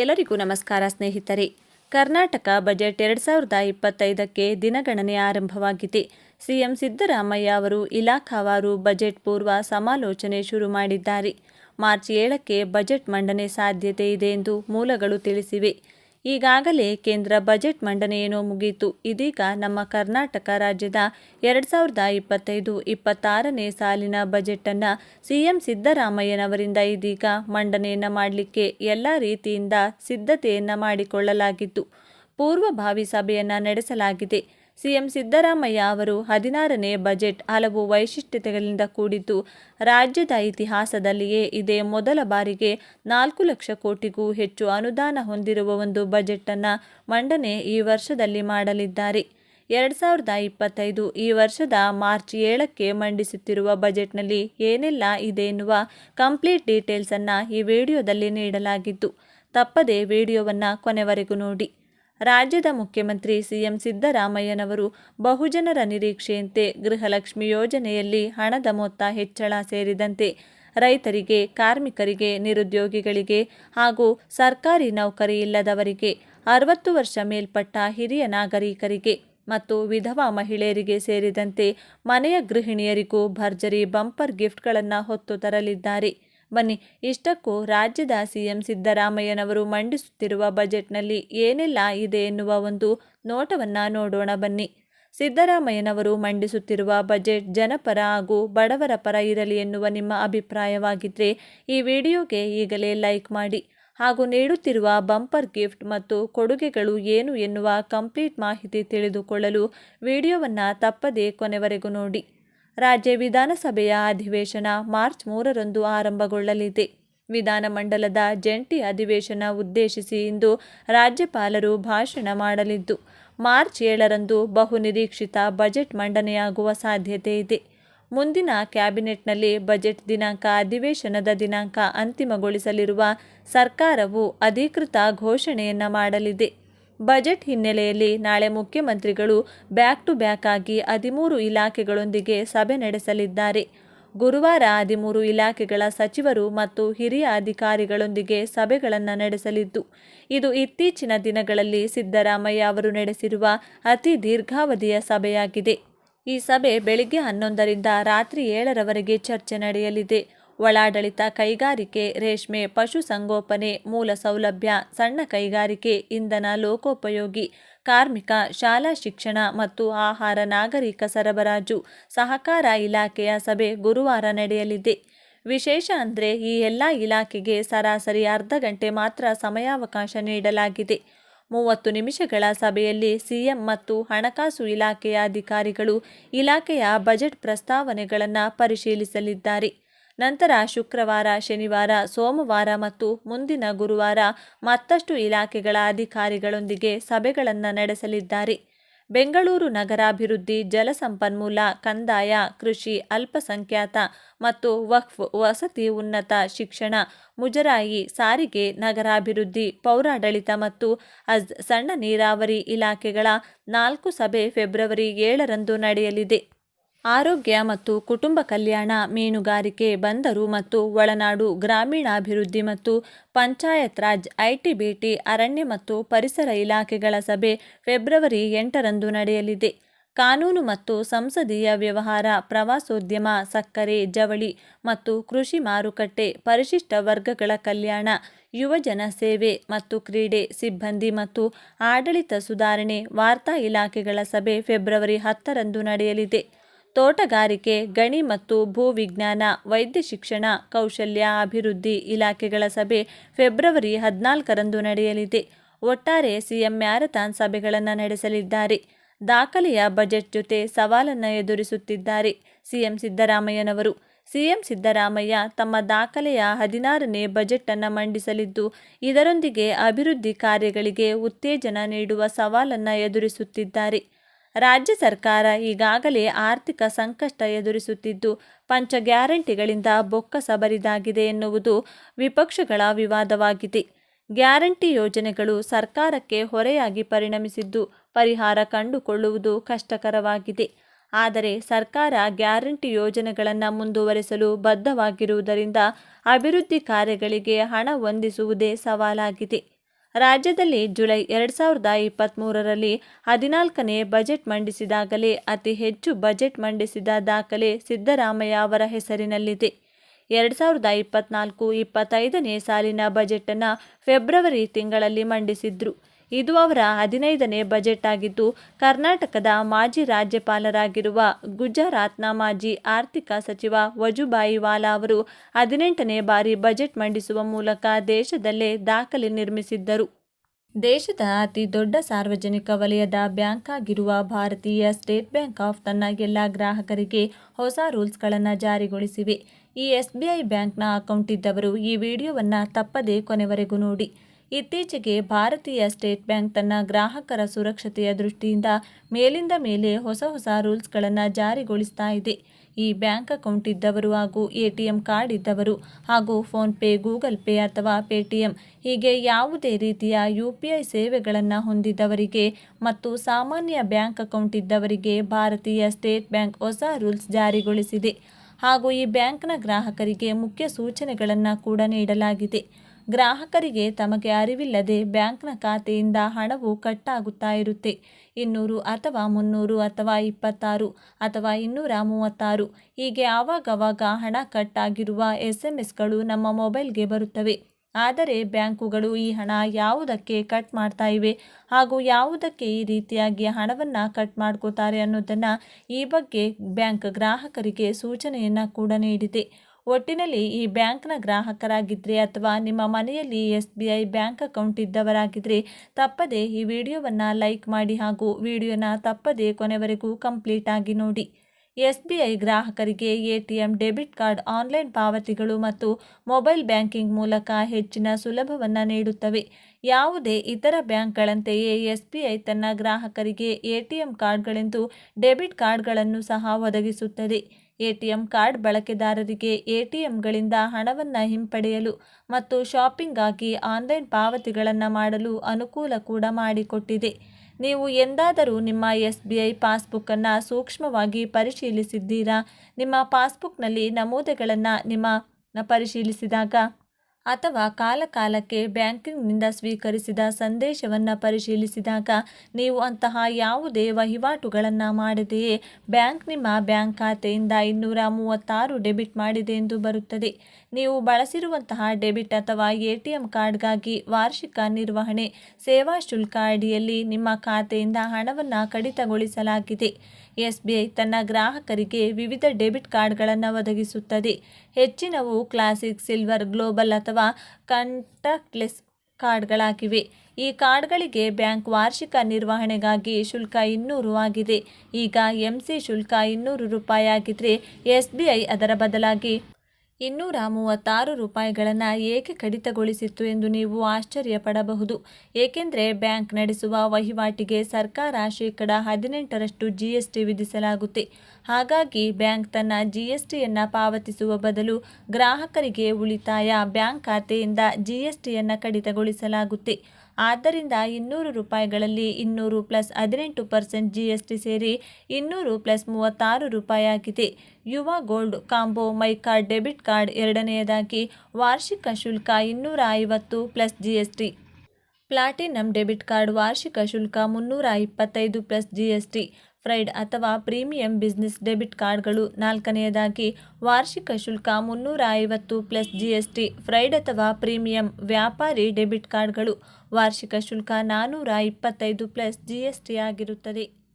ಎಲ್ಲರಿಗೂ ನಮಸ್ಕಾರ ಸ್ನೇಹಿತರೆ. ಕರ್ನಾಟಕ ಬಜೆಟ್ ಎರಡು ಸಾವಿರದ ಇಪ್ಪತ್ತೈದಕ್ಕೆ ದಿನಗಣನೆ ಆರಂಭವಾಗಿದೆ ಸಿಎಂ ಸಿದ್ದರಾಮಯ್ಯ ಅವರು ಇಲಾಖಾವಾರು ಬಜೆಟ್ ಪೂರ್ವ ಸಮಾಲೋಚನೆ ಶುರು ಮಾಡಿದ್ದಾರೆ. ಮಾರ್ಚ್ ಏಳಕ್ಕೆ ಬಜೆಟ್ ಮಂಡನೆ ಸಾಧ್ಯತೆ ಇದೆ ಎಂದು ಮೂಲಗಳು ತಿಳಿಸಿವೆ. ಈಗಾಗಲೇ ಕೇಂದ್ರ ಬಜೆಟ್ ಮಂಡನೆಯನ್ನು ಮುಗಿಯಿತು ಇದೀಗ ನಮ್ಮ ಕರ್ನಾಟಕ ರಾಜ್ಯದ ಎರಡು ಸಾವಿರದ ಇಪ್ಪತ್ತೈದು ಇಪ್ಪತ್ತಾರನೇ ಸಾಲಿನ ಬಜೆಟನ್ನು ಸಿಎಂ ಸಿದ್ದರಾಮಯ್ಯನವರಿಂದ ಇದೀಗ ಮಂಡನೆಯನ್ನು ಮಾಡಲಿಕ್ಕೆ ಎಲ್ಲ ರೀತಿಯಿಂದ ಸಿದ್ಧತೆಯನ್ನು ಮಾಡಿಕೊಳ್ಳಲಾಗಿದ್ದು ಪೂರ್ವಭಾವಿ ಸಭೆಯನ್ನು ನಡೆಸಲಾಗಿದೆ. ಸಿಎಂ ಸಿದ್ದರಾಮಯ್ಯ ಅವರು ಹದಿನಾರನೇ ಬಜೆಟ್ ಹಲವು ವೈಶಿಷ್ಟ್ಯತೆಗಳಿಂದ ಕೂಡಿದ್ದು, ರಾಜ್ಯದ ಇತಿಹಾಸದಲ್ಲಿಯೇ ಇದೇ ಮೊದಲ ಬಾರಿಗೆ ನಾಲ್ಕು ಲಕ್ಷ ಕೋಟಿಗೂ ಹೆಚ್ಚು ಅನುದಾನ ಹೊಂದಿರುವ ಒಂದು ಬಜೆಟನ್ನು ಮಂಡನೆ ಈ ವರ್ಷದಲ್ಲಿ ಮಾಡಲಿದ್ದಾರೆ. ಎರಡು ಸಾವಿರದ ಇಪ್ಪತ್ತೈದು ಈ ವರ್ಷದ ಮಾರ್ಚ್ ಏಳಕ್ಕೆ ಮಂಡಿಸುತ್ತಿರುವ ಬಜೆಟ್ನಲ್ಲಿ ಏನೆಲ್ಲ ಇದೆ ಎನ್ನುವ ಕಂಪ್ಲೀಟ್ ಡೀಟೇಲ್ಸನ್ನು ಈ ವಿಡಿಯೋದಲ್ಲಿ ನೀಡಲಾಗಿದ್ದು, ತಪ್ಪದೇ ವಿಡಿಯೋವನ್ನು ಕೊನೆವರೆಗೂ ನೋಡಿ. ರಾಜ್ಯದ ಮುಖ್ಯಮಂತ್ರಿ ಸಿಎಂ ಸಿದ್ದರಾಮಯ್ಯನವರು ಬಹುಜನರ ನಿರೀಕ್ಷೆಯಂತೆ ಗೃಹಲಕ್ಷ್ಮಿ ಯೋಜನೆಯಲ್ಲಿ ಹಣದ ಮೊತ್ತ ಹೆಚ್ಚಳ ಸೇರಿದಂತೆ ರೈತರಿಗೆ, ಕಾರ್ಮಿಕರಿಗೆ, ನಿರುದ್ಯೋಗಿಗಳಿಗೆ ಹಾಗೂ ಸರ್ಕಾರಿ ನೌಕರಿ ಇಲ್ಲದವರಿಗೆ ಅರವತ್ತು ವರ್ಷ ಮೇಲ್ಪಟ್ಟ ಹಿರಿಯ ನಾಗರಿಕರಿಗೆ ಮತ್ತು ವಿಧವಾ ಮಹಿಳೆಯರಿಗೆ ಸೇರಿದಂತೆ ಮನೆಯ ಗೃಹಿಣಿಯರಿಗೂ ಭರ್ಜರಿ ಬಂಪರ್ ಗಿಫ್ಟ್ಗಳನ್ನು ಹೊತ್ತು ತರಲಿದ್ದಾರೆ. ಬನ್ನಿ, ಇಷ್ಟಕ್ಕೂ ರಾಜ್ಯದ ಸಿಎಂ ಸಿದ್ದರಾಮಯ್ಯನವರು ಮಂಡಿಸುತ್ತಿರುವ ಬಜೆಟ್ನಲ್ಲಿ ಏನೆಲ್ಲ ಇದೆ ಎನ್ನುವ ಒಂದು ನೋಟವನ್ನು ನೋಡೋಣ ಬನ್ನಿ. ಸಿದ್ದರಾಮಯ್ಯನವರು ಮಂಡಿಸುತ್ತಿರುವ ಬಜೆಟ್ ಜನಪರ ಹಾಗೂ ಬಡವರ ಪರ ಇರಲಿ ಎನ್ನುವ ನಿಮ್ಮ ಅಭಿಪ್ರಾಯವಾಗಿದ್ದರೆ ಈ ವಿಡಿಯೋಗೆ ಈಗಲೇ ಲೈಕ್ ಮಾಡಿ ಹಾಗೂ ನೀಡುತ್ತಿರುವ ಬಂಪರ್ ಗಿಫ್ಟ್ ಮತ್ತು ಕೊಡುಗೆಗಳು ಏನು ಎನ್ನುವ ಕಂಪ್ಲೀಟ್ ಮಾಹಿತಿ ತಿಳಿದುಕೊಳ್ಳಲು ವಿಡಿಯೋವನ್ನು ತಪ್ಪದೇ ಕೊನೆವರೆಗೂ ನೋಡಿ. ರಾಜ್ಯ ವಿಧಾನಸಭೆಯ ಅಧಿವೇಶನ ಮಾರ್ಚ್ ಮೂರರಂದು ಆರಂಭಗೊಳ್ಳಲಿದೆ. ವಿಧಾನಮಂಡಲದ ಜಂಟಿ ಅಧಿವೇಶನ ಉದ್ದೇಶಿಸಿ ಇಂದು ರಾಜ್ಯಪಾಲರು ಭಾಷಣ ಮಾಡಲಿದ್ದು, ಮಾರ್ಚ್ ಏಳರಂದು ಬಹುನಿರೀಕ್ಷಿತ ಬಜೆಟ್ ಮಂಡನೆಯಾಗುವ ಸಾಧ್ಯತೆ ಇದೆ. ಮುಂದಿನ ಕ್ಯಾಬಿನೆಟ್ನಲ್ಲಿ ಬಜೆಟ್ ದಿನಾಂಕ, ಅಧಿವೇಶನದ ದಿನಾಂಕ ಅಂತಿಮಗೊಳಿಸಲಿರುವ ಸರ್ಕಾರವು ಅಧಿಕೃತ ಘೋಷಣೆಯನ್ನು ಮಾಡಲಿದೆ. ಬಜೆಟ್ ಹಿನ್ನೆಲೆಯಲ್ಲಿ ನಾಳೆ ಮುಖ್ಯಮಂತ್ರಿಗಳು ಬ್ಯಾಕ್ ಟು ಬ್ಯಾಕ್ ಆಗಿ ಹದಿಮೂರು ಇಲಾಖೆಗಳೊಂದಿಗೆ ಸಭೆ ನಡೆಸಲಿದ್ದಾರೆ. ಗುರುವಾರ ಹದಿಮೂರು ಇಲಾಖೆಗಳ ಸಚಿವರು ಮತ್ತು ಹಿರಿಯ ಅಧಿಕಾರಿಗಳೊಂದಿಗೆ ಸಭೆಗಳನ್ನು ನಡೆಸಲಿದ್ದು, ಇದು ಇತ್ತೀಚಿನ ದಿನಗಳಲ್ಲಿ ಸಿದ್ದರಾಮಯ್ಯ ಅವರು ನಡೆಸಿರುವ ಅತಿ ದೀರ್ಘಾವಧಿಯ ಸಭೆಯಾಗಿದೆ. ಈ ಸಭೆ ಬೆಳಿಗ್ಗೆ ಹನ್ನೊಂದರಿಂದ ರಾತ್ರಿ ಏಳರವರೆಗೆ ಚರ್ಚೆ ನಡೆಯಲಿದೆ. ಒಳಾಡಳಿತ ಕೈಗಾರಿಕೆ, ರೇಷ್ಮೆ ಪಶುಸಂಗೋಪನೆ ಮೂಲ ಸೌಲಭ್ಯ, ಸಣ್ಣ ಕೈಗಾರಿಕೆ, ಇಂಧನ ಲೋಕೋಪಯೋಗಿ, ಕಾರ್ಮಿಕ, ಶಾಲಾ ಶಿಕ್ಷಣ ಮತ್ತು ಆಹಾರ ನಾಗರಿಕ ಸರಬರಾಜು ಸಹಕಾರ ಇಲಾಖೆಯ ಸಭೆ ಗುರುವಾರ ನಡೆಯಲಿದೆ. ವಿಶೇಷ ಅಂದರೆ ಈ ಎಲ್ಲ ಇಲಾಖೆಗೆ ಸರಾಸರಿ ಅರ್ಧ ಗಂಟೆ ಮಾತ್ರ ಸಮಯಾವಕಾಶ ನೀಡಲಾಗಿದೆ. ಮೂವತ್ತು ನಿಮಿಷಗಳ ಸಭೆಯಲ್ಲಿ ಸಿಎಂ ಮತ್ತು ಹಣಕಾಸು ಇಲಾಖೆಯ ಅಧಿಕಾರಿಗಳು ಇಲಾಖೆಯ ಬಜೆಟ್ ಪ್ರಸ್ತಾವನೆಗಳನ್ನು ಪರಿಶೀಲಿಸಲಿದ್ದಾರೆ. ನಂತರ ಶುಕ್ರವಾರ, ಶನಿವಾರ, ಸೋಮವಾರ ಮತ್ತು ಮುಂದಿನ ಗುರುವಾರ ಮತ್ತಷ್ಟು ಇಲಾಖೆಗಳ ಅಧಿಕಾರಿಗಳೊಂದಿಗೆ ಸಭೆಗಳನ್ನು ನಡೆಸಲಿದ್ದಾರೆ. ಬೆಂಗಳೂರು ನಗರಾಭಿವೃದ್ಧಿ, ಜಲಸಂಪನ್ಮೂಲ, ಕಂದಾಯ, ಕೃಷಿ, ಅಲ್ಪಸಂಖ್ಯಾತ ಮತ್ತು ವಕ್ಫ್, ವಸತಿ, ಉನ್ನತ ಶಿಕ್ಷಣ, ಮುಜರಾಯಿ, ಸಾರಿಗೆ, ನಗರಾಭಿವೃದ್ಧಿ, ಪೌರಾಡಳಿತ ಮತ್ತು ಅಜ್, ಸಣ್ಣ ನೀರಾವರಿ ಇಲಾಖೆಗಳ ನಾಲ್ಕು ಸಭೆ ಫೆಬ್ರವರಿ ಏಳರಂದು ನಡೆಯಲಿದೆ. ಆರೋಗ್ಯ ಮತ್ತು ಕುಟುಂಬ ಕಲ್ಯಾಣ ಮೀನುಗಾರಿಕೆ ಬಂದರು ಮತ್ತು ಒಳನಾಡು ಗ್ರಾಮೀಣಾಭಿವೃದ್ಧಿ ಮತ್ತು ಪಂಚಾಯತ್ ರಾಜ್ ಐಟಿ ಬಿಟಿ ಅರಣ್ಯ ಮತ್ತು ಪರಿಸರ ಇಲಾಖೆಗಳ ಸಭೆ ಫೆಬ್ರವರಿ ಎಂಟರಂದು ನಡೆಯಲಿದೆ. ಕಾನೂನು ಮತ್ತು ಸಂಸದೀಯ ವ್ಯವಹಾರ, ಪ್ರವಾಸೋದ್ಯಮ, ಸಕ್ಕರೆ, ಜವಳಿ ಮತ್ತು ಕೃಷಿ ಮಾರುಕಟ್ಟೆ, ಪರಿಶಿಷ್ಟ ವರ್ಗಗಳ ಕಲ್ಯಾಣ ಯುವಜನ ಸೇವೆ ಮತ್ತು ಕ್ರೀಡೆ ಸಿಬ್ಬಂದಿ ಮತ್ತು ಆಡಳಿತ ಸುಧಾರಣೆ ವಾರ್ತಾ ಇಲಾಖೆಗಳ ಸಭೆ ಫೆಬ್ರವರಿ ಹತ್ತರಂದು ನಡೆಯಲಿದೆ. ತೋಟಗಾರಿಕೆ, ಗಣಿ ಮತ್ತು ಭೂವಿಜ್ಞಾನ, ವೈದ್ಯ ಶಿಕ್ಷಣ, ಕೌಶಲ್ಯ, ಅಭಿವೃದ್ಧಿ ಇಲಾಖೆಗಳ ಸಭೆ ಫೆಬ್ರವರಿ ಹದಿನಾಲ್ಕರಂದು ನಡೆಯಲಿದೆ. ಒಟ್ಟಾರೆ ಸಿಎಂ ಮ್ಯಾರಥಾನ್ ಸಭೆಗಳನ್ನು ನಡೆಸಲಿದ್ದಾರೆ. ದಾಖಲೆಯ ಬಜೆಟ್ ಜೊತೆ ಸವಾಲನ್ನು ಎದುರಿಸುತ್ತಿದ್ದಾರೆ ಸಿಎಂ ಸಿದ್ದರಾಮಯ್ಯನವರು. ಸಿಎಂ ಸಿದ್ದರಾಮಯ್ಯ ತಮ್ಮ ದಾಖಲೆಯ ಹದಿನಾರನೇ ಬಜೆಟ್ ಅನ್ನು ಮಂಡಿಸಲಿದ್ದು, ಇದರೊಂದಿಗೆ ಅಭಿವೃದ್ಧಿ ಕಾರ್ಯಗಳಿಗೆ ಉತ್ತೇಜನ ನೀಡುವ ಸವಾಲನ್ನು ಎದುರಿಸುತ್ತಿದ್ದಾರೆ. ರಾಜ್ಯ ಸರ್ಕಾರ ಈಗಾಗಲೇ ಆರ್ಥಿಕ ಸಂಕಷ್ಟ ಎದುರಿಸುತ್ತಿದ್ದು, ಪಂಚ ಗ್ಯಾರಂಟಿಗಳಿಂದ ಬೊಕ್ಕಸ ಬರಿದಾಗಿದೆ ಎನ್ನುವುದು ವಿಪಕ್ಷಗಳ ವಿವಾದವಾಗಿದೆ. ಗ್ಯಾರಂಟಿ ಯೋಜನೆಗಳು ಸರ್ಕಾರಕ್ಕೆ ಹೊರೆಯಾಗಿ ಪರಿಣಮಿಸಿದ್ದು, ಪರಿಹಾರ ಕಂಡುಕೊಳ್ಳುವುದು ಕಷ್ಟಕರವಾಗಿದೆ. ಆದರೆ ಸರ್ಕಾರ ಗ್ಯಾರಂಟಿ ಯೋಜನೆಗಳನ್ನು ಮುಂದುವರೆಸಲು ಬದ್ಧವಾಗಿರುವುದರಿಂದ ಅಭಿವೃದ್ಧಿ ಕಾರ್ಯಗಳಿಗೆ ಹಣ ಹೊಂದಿಸುವುದೇ ಸವಾಲಾಗಿದೆ. ರಾಜ್ಯದಲ್ಲಿ ಜುಲೈ ಎರಡು ಸಾವಿರದ ಇಪ್ಪತ್ತ್ಮೂರರಲ್ಲಿ ಹದಿನಾಲ್ಕನೇ ಬಜೆಟ್ ಮಂಡಿಸಿದಾಗಲೇ ಅತಿ ಹೆಚ್ಚು ಬಜೆಟ್ ಮಂಡಿಸಿದ ದಾಖಲೆ ಸಿದ್ದರಾಮಯ್ಯ ಅವರ ಹೆಸರಿನಲ್ಲಿದೆ. ಎರಡು ಸಾವಿರದ ಇಪ್ಪತ್ನಾಲ್ಕು ಇಪ್ಪತ್ತೈದನೇ ಸಾಲಿನ ಫೆಬ್ರವರಿ ತಿಂಗಳಲ್ಲಿ ಮಂಡಿಸಿದ್ರು. ಇದು ಅವರ ಹದಿನೈದನೇ ಬಜೆಟ್ ಆಗಿದ್ದು, ಕರ್ನಾಟಕದ ಮಾಜಿ ರಾಜ್ಯಪಾಲರಾಗಿರುವ ಗುಜರಾತ್ನ ಮಾಜಿ ಆರ್ಥಿಕ ಸಚಿವ ವಜುಭಾಯಿ ವಾಲಾ ಅವರು ಹದಿನೆಂಟನೇ ಬಾರಿ ಬಜೆಟ್ ಮಂಡಿಸುವ ಮೂಲಕ ದೇಶದಲ್ಲೇ ದಾಖಲೆ ನಿರ್ಮಿಸಿದ್ದರು. ದೇಶದ ಅತಿ ದೊಡ್ಡ ಸಾರ್ವಜನಿಕ ವಲಯದ ಬ್ಯಾಂಕ್ ಆಗಿರುವ ಭಾರತೀಯ ಸ್ಟೇಟ್ ಬ್ಯಾಂಕ್ ಆಫ್ ತನ್ನ ಎಲ್ಲ ಗ್ರಾಹಕರಿಗೆ ಹೊಸ ರೂಲ್ಸ್ಗಳನ್ನು ಜಾರಿಗೊಳಿಸಿವೆ. ಈ ಎಸ್ ಬಿ ಐ ಬ್ಯಾಂಕ್ನ ಅಕೌಂಟ್ ಇದ್ದವರು ಈ ವಿಡಿಯೋವನ್ನು ತಪ್ಪದೇ ಕೊನೆವರೆಗೂ ನೋಡಿ. ಇತ್ತೀಚೆಗೆ ಭಾರತೀಯ ಸ್ಟೇಟ್ ಬ್ಯಾಂಕ್ ತನ್ನ ಗ್ರಾಹಕರ ಸುರಕ್ಷತೆಯ ದೃಷ್ಟಿಯಿಂದ ಮೇಲಿಂದ ಮೇಲೆ ಹೊಸ ಹೊಸ ರೂಲ್ಸ್ಗಳನ್ನು ಜಾರಿಗೊಳಿಸ್ತಾ ಇದೆ. ಈ ಬ್ಯಾಂಕ್ ಅಕೌಂಟ್ ಇದ್ದವರು ಹಾಗೂ ಎ ಟಿ ಎಂ ಕಾರ್ಡ್ ಇದ್ದವರು ಹಾಗೂ ಫೋನ್ಪೇ ಗೂಗಲ್ ಪೇ ಅಥವಾ ಪೇಟಿಎಂ ಹೀಗೆ ಯಾವುದೇ ರೀತಿಯ ಯು ಪಿ ಐ ಸೇವೆಗಳನ್ನು ಹೊಂದಿದ್ದವರಿಗೆ ಮತ್ತು ಸಾಮಾನ್ಯ ಬ್ಯಾಂಕ್ ಅಕೌಂಟ್ ಇದ್ದವರಿಗೆ ಭಾರತೀಯ ಸ್ಟೇಟ್ ಬ್ಯಾಂಕ್ ಹೊಸ ರೂಲ್ಸ್ ಜಾರಿಗೊಳಿಸಿದೆ. ಹಾಗೂ ಈ ಬ್ಯಾಂಕ್ನ ಗ್ರಾಹಕರಿಗೆ ಮುಖ್ಯ ಸೂಚನೆಗಳನ್ನು ಕೂಡ ನೀಡಲಾಗಿದೆ. ಗ್ರಾಹಕರಿಗೆ ತಮಗೆ ಅರಿವಿಲ್ಲದೆ ಬ್ಯಾಂಕ್ನ ಖಾತೆಯಿಂದ ಹಣವು ಕಟ್ಟಾಗುತ್ತಾ ಇರುತ್ತೆ. ಇನ್ನೂರು ಅಥವಾ ಮುನ್ನೂರು ಅಥವಾ ಇಪ್ಪತ್ತಾರು ಅಥವಾ ಇನ್ನೂರ ಮೂವತ್ತಾರು. ಹೀಗೆ ಆವಾಗವಾಗ ಹಣ ಕಟ್ಟಾಗಿರುವ ಎಸ್ ಎಂ ಎಸ್ಗಳು ನಮ್ಮ ಮೊಬೈಲ್ಗೆ ಬರುತ್ತವೆ. ಆದರೆ ಬ್ಯಾಂಕುಗಳು ಈ ಹಣ ಯಾವುದಕ್ಕೆ ಕಟ್ ಮಾಡ್ತಾ ಇವೆ? ಹಾಗೂ ಯಾವುದಕ್ಕೆ ಈ ರೀತಿಯಾಗಿ ಹಣವನ್ನು ಕಟ್ ಮಾಡ್ಕೋತಾರೆ ಅನ್ನೋದನ್ನು ಈ ಬಗ್ಗೆ ಬ್ಯಾಂಕ್ ಗ್ರಾಹಕರಿಗೆ ಸೂಚನೆಯನ್ನು ಕೂಡ ನೀಡಿದೆ. ಒಟ್ಟಿನಲ್ಲಿ ಈ ಬ್ಯಾಂಕ್ನ ಗ್ರಾಹಕರಾಗಿದ್ದರೆ ಅಥವಾ ನಿಮ್ಮ ಮನೆಯಲ್ಲಿ S B I bank account ಇದ್ದವರಾಗಿದ್ದರೆ ತಪ್ಪದೇ ಈ ವಿಡಿಯೋವನ್ನು ಲೈಕ್ ಮಾಡಿ ಹಾಗೂ ವಿಡಿಯೋನ ತಪ್ಪದೇ ಕೊನೆವರೆಗೂ ಕಂಪ್ಲೀಟ್ ಆಗಿ ನೋಡಿ. ಎಸ್ ಬಿ ಐ ಗ್ರಾಹಕರಿಗೆ A T M debit card, online ಪಾವತಿಗಳು ಮತ್ತು ಮೊಬೈಲ್ ಬ್ಯಾಂಕಿಂಗ್ ಮೂಲಕ ಹೆಚ್ಚಿನ ಸುಲಭವನ್ನು ನೀಡುತ್ತವೆ. ಯಾವುದೇ ಇತರ ಬ್ಯಾಂಕ್ಗಳಂತೆಯೇ ಎಸ್ ಬಿ ಐ ತನ್ನ ಗ್ರಾಹಕರಿಗೆ ಎ ಟಿ ಎಂ ಕಾರ್ಡ್ಗಳೆಂದು ಡೆಬಿಟ್ ಕಾರ್ಡ್ಗಳನ್ನು ಸಹ ಒದಗಿಸುತ್ತದೆ. ಎಟಿಎಂ ಕಾರ್ಡ್ ಬಳಕೆದಾರರಿಗೆ ಎಟಿಎಂಗಳಿಂದ ಹಣವನ್ನು ಹಿಂಪಡೆಯಲು ಮತ್ತು ಶಾಪಿಂಗ್ಗಾಗಿ ಆನ್ಲೈನ್ ಪಾವತಿಗಳನ್ನು ಮಾಡಲು ಅನುಕೂಲ ಕೂಡ ಮಾಡಿಕೊಟ್ಟಿದೆ. ನೀವು ಎಂದಾದರೂ ನಿಮ್ಮ ಎಸ್ ಬಿ ಐ ಪಾಸ್ಬುಕ್ಕನ್ನು ಸೂಕ್ಷ್ಮವಾಗಿ ಪರಿಶೀಲಿಸಿದ್ದೀರಾ? ನಿಮ್ಮ ಪಾಸ್ಬುಕ್ನಲ್ಲಿ ನಮೂದೆಗಳನ್ನು ನಿಮ್ಮ ಪರಿಶೀಲಿಸಿದಾಗ ಅಥವಾ ಕಾಲಕಾಲಕ್ಕೆ ಬ್ಯಾಂಕಿಂಗ್ನಿಂದ ಸ್ವೀಕರಿಸಿದ ಸಂದೇಶವನ್ನು ಪರಿಶೀಲಿಸಿದಾಗ ನೀವು ಅಂತಹ ಯಾವುದೇ ವಹಿವಾಟುಗಳನ್ನು ಮಾಡದೆಯೇ ಬ್ಯಾಂಕ್ ನಿಮ್ಮ ಬ್ಯಾಂಕ್ ಖಾತೆಯಿಂದ ಇನ್ನೂರ ಮೂವತ್ತಾರು ಡೆಬಿಟ್ ಮಾಡಿದೆ ಎಂದು ಬರುತ್ತದೆ. ನೀವು ಬಳಸಿರುವಂತಹ ಡೆಬಿಟ್ ಅಥವಾ ಎ ಟಿ ಎಂ ಕಾರ್ಡ್ಗಾಗಿ ವಾರ್ಷಿಕ ನಿರ್ವಹಣೆ, ಸೇವಾ ಶುಲ್ಕ ಅಡಿಯಲ್ಲಿ ನಿಮ್ಮ ಖಾತೆಯಿಂದ ಹಣವನ್ನು ಕಡಿತಗೊಳಿಸಲಾಗಿದೆ. ಎಸ್ಬಿಐ ತನ್ನ ಗ್ರಾಹಕರಿಗೆ ವಿವಿಧ ಡೆಬಿಟ್ ಕಾರ್ಡ್ಗಳನ್ನು ಒದಗಿಸುತ್ತದೆ. ಹೆಚ್ಚಿನವು ಕ್ಲಾಸಿಕ್, ಸಿಲ್ವರ್, ಗ್ಲೋಬಲ್ ಅಥವಾ ಕಂಟಾಕ್ಟ್ಲೆಸ್ ಕಾರ್ಡ್ಗಳಾಗಿವೆ. ಈ ಕಾರ್ಡ್ಗಳಿಗೆ ಬ್ಯಾಂಕ್ ವಾರ್ಷಿಕ ನಿರ್ವಹಣೆಗಾಗಿ ಶುಲ್ಕ ಇನ್ನೂರು ಆಗಿದೆ. ಈಗ ಎಂ ಸಿ ಶುಲ್ಕ ಇನ್ನೂರು ರೂಪಾಯಿ ಆಗಿದ್ದರೆ ಎಸ್ ಬಿ ಐ ಅದರ ಬದಲಾಗಿ ಇನ್ನೂರ ಮೂವತ್ತಾರು ರೂಪಾಯಿಗಳನ್ನು ಏಕೆ ಕಡಿತಗೊಳಿಸಿತ್ತು ಎಂದು ನೀವು ಆಶ್ಚರ್ಯಪಡಬಹುದು. ಏಕೆಂದರೆ ಬ್ಯಾಂಕ್ ನಡೆಸುವ ವಹಿವಾಟಿಗೆ ಸರ್ಕಾರ ಶೇಕಡ ಹದಿನೆಂಟರಷ್ಟು ಜಿಎಸ್ಟಿ ವಿಧಿಸಲಾಗುತ್ತೆ. ಹಾಗಾಗಿ ಬ್ಯಾಂಕ್ ತನ್ನ ಜಿಎಸ್ಟಿಯನ್ನು ಎಸ್ ಟಿಯನ್ನು ಪಾವತಿಸುವ ಬದಲು ಗ್ರಾಹಕರಿಗೆ ಉಳಿತಾಯ ಬ್ಯಾಂಕ್ ಖಾತೆಯಿಂದ ಜಿಎಸ್ಟಿಯನ್ನು ಎಸ್ ಟಿಯನ್ನು ಕಡಿತಗೊಳಿಸಲಾಗುತ್ತೆ. ಆದ್ದರಿಂದ ಇನ್ನೂರು ರೂಪಾಯಿಗಳಲ್ಲಿ ಇನ್ನೂರು ಪ್ಲಸ್ ಹದಿನೆಂಟು ಪರ್ಸೆಂಟ್ ಜಿ ಎಸ್ ಟಿ ಸೇರಿ ಇನ್ನೂರು ಪ್ಲಸ್ ಮೂವತ್ತಾರು ರೂಪಾಯಿ ಆಗಿದೆ Yuva gold combo, my card, debit card ಎರಡನೆಯದಾಗಿ ವಾರ್ಷಿಕ ಶುಲ್ಕ ಇನ್ನೂರ ಐವತ್ತು plus G S T platinum debit card ವಾರ್ಷಿಕ ಶುಲ್ಕ ಮುನ್ನೂರ ಇಪ್ಪತ್ತೈದು plus G S T pride ಅಥವಾ ಪ್ರೀಮಿಯಂ ಬಿಸ್ನೆಸ್ ಡೆಬಿಟ್ ಕಾರ್ಡ್ಗಳು ನಾಲ್ಕನೆಯದಾಗಿ ವಾರ್ಷಿಕ ಶುಲ್ಕ ಮುನ್ನೂರ ಐವತ್ತು plus G S T pride ಅಥವಾ ಪ್ರೀಮಿಯಂ ವ್ಯಾಪಾರಿ ಡೆಬಿಟ್ ಕಾರ್ಡ್ಗಳು ವಾರ್ಷಿಕ ಶುಲ್ಕ ನಾನ್ನೂರ ಇಪ್ಪತ್ತೈದು ಪ್ಲಸ್ ಜಿಎಸ್ಟಿ ಆಗಿರುತ್ತದೆ.